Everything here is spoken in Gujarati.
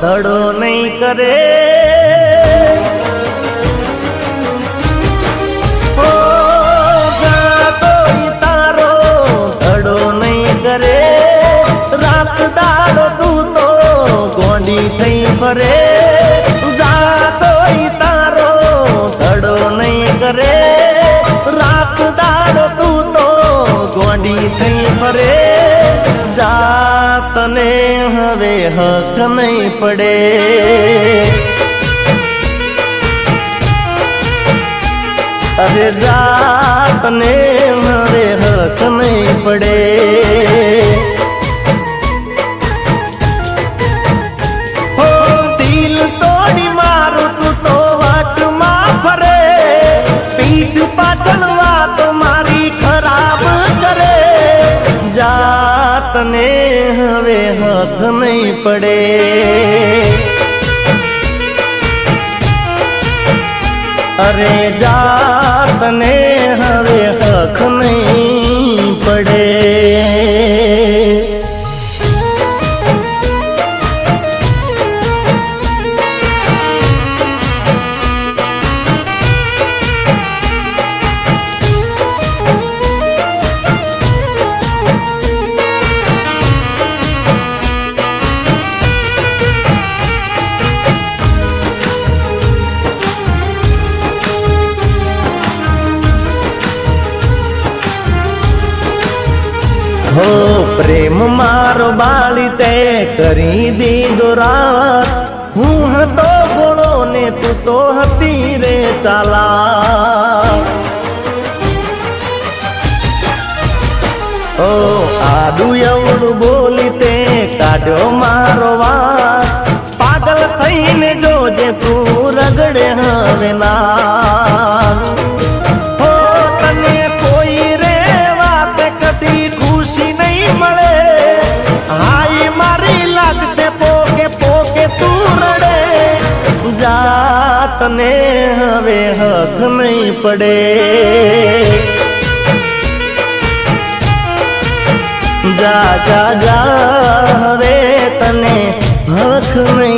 ધડો નહીં કરે થઈ ફરે જાતો તારો ધડો નહીં કરે રાત દાડો તું તો ગોંડી થઈ ફરે હક નહીં પડે અરે જાતને મારે હક નહીં પડે હો હક નહીં પડે અરે જાતને હવે હક હો, પ્રેમ મારો બાળી તે કરી દીધો રાત. હું હતો ગોળો ને તું તો હતી રે ચાલા ઓ આડું એવડું બોલી તે કાઢ્યો મારો વાત પાગલ થઈને જોજે તું રગડે હવે ના જાતને હવે હક નહીં પડે. જા જા જા હવે તને હક નહીં